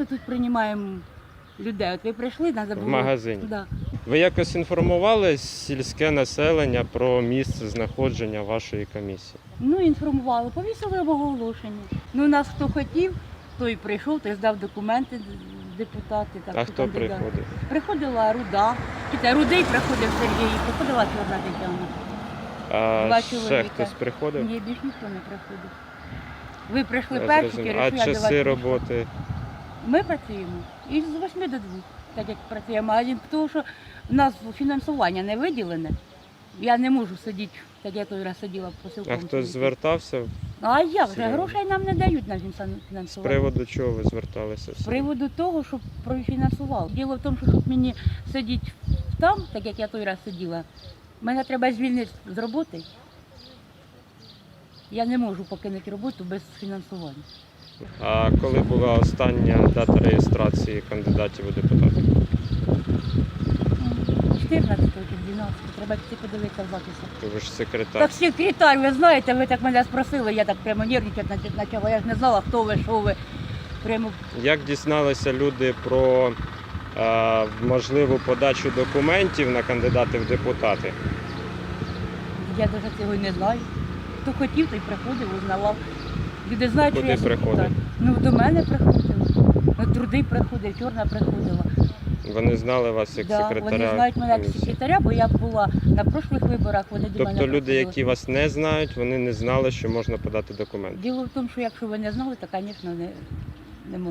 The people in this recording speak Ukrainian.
просто тут приймаємо людей. От ви прийшли, треба В магазині. Да. Ви якось інформували сільське населення про місце знаходження вашої комісії? Ну, інформували, повісили оголошення. Ну, нас хто хотів, той прийшов, той здав документи, депутати. Так, А хто кандидати. приходив? Приходила Руда, Кіта, Рудий приходив Сергій, приходила Чорна Тетяна. А Два ще чоловіка. хтось приходив? Ні, більш ніхто не приходив. Ви прийшли Я перші, зрозумів. А я до вас часи прийшла. роботи? Ми працюємо із 8 до 2, так як працюємо. А тому що в нас фінансування не виділене. Я не можу сидіти, так я той раз сиділа по А хтось звертався? А як же? Серйозно? Грошей нам не дають на фінан- З приводу чого ви зверталися? З приводу того, щоб профінансував. Діло в тому, що щоб мені сидіти там, так як я той раз сиділа, мене треба звільнити з роботи. Я не можу покинути роботу без фінансування. А коли була остання дата реєстрації кандидатів у депутати? 14 чи 12, треба піти подивитися. Ви ж секретар. Так секретар, ви знаєте, ви так мене спросили, я так прямо нервничати почала. Я ж не знала, хто ви, що ви. Прямо Як дізналися люди про е, можливу подачу документів на кандидати в депутати? я навіть цього не знаю. Хто хотів, той приходив, узнавав. Люди знають, Куди що я секретар. Ну, до мене приходили. Ну, труди приходив, чорна приходила. Вони знали вас як Да, секретаря. вони знають мене як комісії. секретаря, бо я була на прошлих виборах, вони до мене Тобто люди, приходили. які вас не знають, вони не знали, що можна подати документи. Діло в тому, що якщо ви не знали, то, звісно, не, не могли.